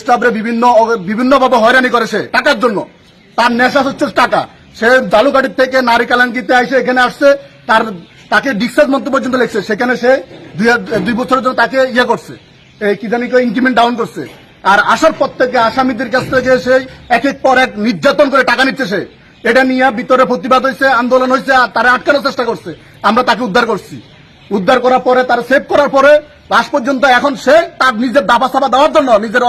স্টাফরে বিভিন্ন বিভিন্ন ভাবে হয়রানি করে সে টাকার জন্য। তার নেশা হচ্ছে টাকা। সে জালুকাটির থেকে নারী কালাঙ্কিতে এসে এখানে আসছে, তার, তাকে ডিসচার্জ মন্ত্র পর্যন্ত লেগছে সেখানে সে দুই বছরের জন্য তাকে ইয়ে করছে। এই কি জানি ইনক্রিমেন্ট ডাউন করছে। আর আসার পর থেকে আসামিদের কাছ থেকে সে এক এক পর এক নির্যাতন করে টাকা নিচ্ছে সে। এটা নিয়ে ভিতরে প্রতিবাদ হয়েছে, আন্দোলন হয়েছে, আর তারা আটকানোর চেষ্টা করছে। আমরা তাকে উদ্ধার করছি। উদ্ধার করার পরে, তার সেভ করার পরে লাস্ট পর্যন্ত এখন সে তার নিজের দাবা সাবা দেওয়ার জন্য, নিজের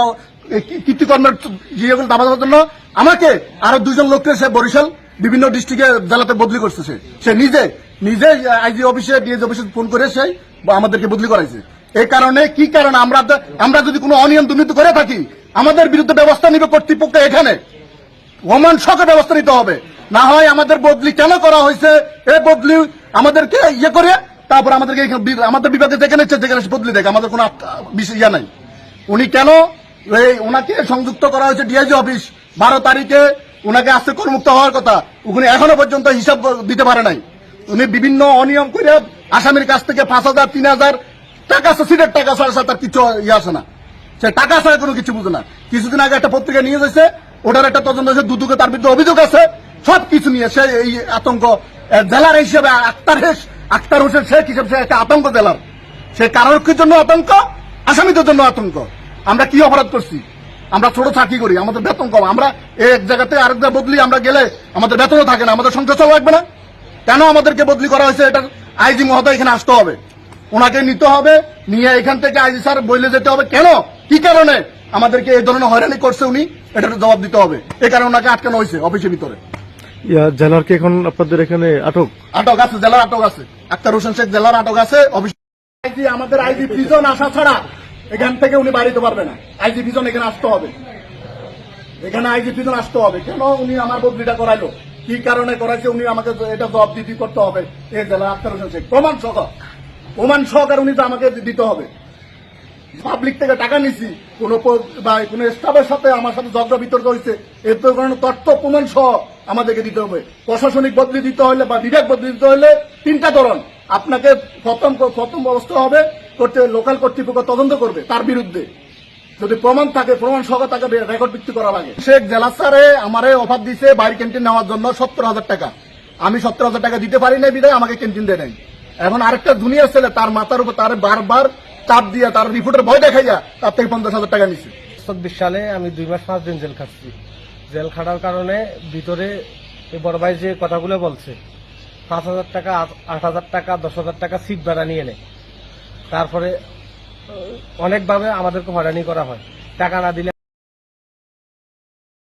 কীর্তিকর্মের ইয়েগুলো দাবা দেওয়ার জন্য আমাকে আরও দুজন লোককে সে বরিশাল বিভিন্ন ডিস্ট্রিক্টে জেলাতে বদলি করছে সে। নিজে নিজে আইজি অফিসে ডিএস অফিসে ফোন করে সে আমাদেরকে বদলি করাইছে। এই কারণে কি কারণে আমরা আমরা যদি কোনো অনিয়ম দুর্নীতি করে থাকি, আমাদের বিরুদ্ধে ব্যবস্থা নিবে কর্তৃপক্ষ এখানে। ওমান শখে ব্যবস্থা নিতে হবে। না হয় আমাদের বদলি কেন করা হয়েছে? এ বদলি আমাদেরকে ইয়ে করে, তারপর আমাদেরকে আমাদের বিভাগে যেখানে যেখানে বদলি দেখ আমাদের কোনো ইয়া নাই। উনি কেন ওনাকে সংযুক্ত করা হয়েছে ডিআইজি অফিস। বারো তারিখে ওনাকে আসতে কর্মুক্ত হওয়ার কথা। উনি এখনও পর্যন্ত হিসাব দিতে পারে নাই। উনি বিভিন্ন অনিয়ম করে আসামির কাছ থেকে পাঁচ হাজার, তিন হাজার টাকা সিটের টাকা ছাড়া তার কিছু ইয়ে আসে না। সে টাকা ছাড়া কোনো কিছু বুঝে না। কিছুদিন আগে একটা পত্রিকা নিয়ে যাচ্ছে ওটার একটা তদন্ত হয়েছে, দুদুকে তার বিরুদ্ধে অভিযোগ আছে। সব কিছু নিয়ে সে এই আতঙ্ক জেলার হিসেবে আক্তার হেস, আক্তার হোসেন শেখ হিসেবে সে একটা আতঙ্ক জেলার। সে কারোর জন্য আতঙ্ক, আসামিদের জন্য আতঙ্ক। আমরা কি অপরাধ করছি? আমরা ছোট চাকরি করি আমাদের বেতন কম। আমরা এক জায়গা থেকে আরেক জায়গায় বদলি আমরা গেলে আমাদের বেতনও থাকে না আমাদের সংসার চলা লাগবে না। কেন আমাদেরকে বদলি করা হয়েছে? এটা আইজি মহোদয় এখানে আসতে হবে। ওনাকে নিতে হবে নিয়ে এখান থেকে আইজি স্যার বইলে যেতে হবে। কেন? কি কারণে? আমাদেরকে এই ধরনের হয়রানি করছে উনি এটার জবাব দিতে হবে। এই কারণে ওনাকে আটকানো হয়েছে অফিসের ভিতরে। জেলার কি এখন আপনাদের এখানে আটক? আটক আছে জেলার আটক আছে। আক্তার হোসেন শেখ জেলার আটক আছে অফিস আইজি আমাদের আইজি প্রিজন আসা ছাড়া এখান থেকে উনি বাড়িতে পারবে না। আইজি প্রিজন এখানে আসতে হবে। এখানে আইজি প্রিজন আসতে হবে। কেন? উনি আমার বদলিটা করাইলো। কি কারণে করাইছে? উনি আমাকে এটা জবাব দিতে করতে হবে। এই জেলা আক্তার হোসেন শেখ। প্রমাণ সহ। প্রমাণ সহকার উনি তো আমাকে দিতে হবে। পাবলিক থেকে টাকা নিছি। কোন কোন স্টাফের সাথে আমার সাথে ঝগড়া বিতর্ক হয়েছে। এর তো তথ্য, প্রমাণ সহ আমাদেরকে দিতে হবে। প্রশাসনিক বদলি দিতে হলে বা বিভাগ বদলি দিতে হলে তিনটা ধরন। আপনাকে প্রথম প্রথম অবস্থা হবে করতে লোকাল কর্তৃপক্ষ তদন্ত করবে তার বিরুদ্ধে। যদি প্রমাণ থাকে, প্রমাণ সহ তাকে রেকর্ড ভিত্তি করা লাগে। শেখ জেলা স্যারে আমারে অফার দিছে বাইরে ক্যান্টিন নেওয়ার জন্য সত্তর হাজার টাকা। আমি সত্তর হাজার টাকা দিতে পারি না বিদায় আমাকে ক্যান্টিন দেয় নাই। এখন আরেকটা দুনিয়ার ছেলে, তার মাথার উপর তার বারবার চাপ দিয়া তার রিপোর্টের ভয় দেখাইয়া তার থেকে পঞ্চাশ হাজার টাকা নিচ্ছে চব্বিশ সালে আমি দুই মাস, পাঁচ দিন জেল খাচ্ছি জেল খাটার কারণে ভিতরে বড় ভাই যে কথাগুলো বলছে, পাঁচ হাজার টাকা আট হাজার টাকা, দশ হাজার টাকা সিট ভাড়া নিয়ে নেয়। তারপরে অনেকভাবে আমাদেরকে হয়রানি করা হয়। টাকা না দিলে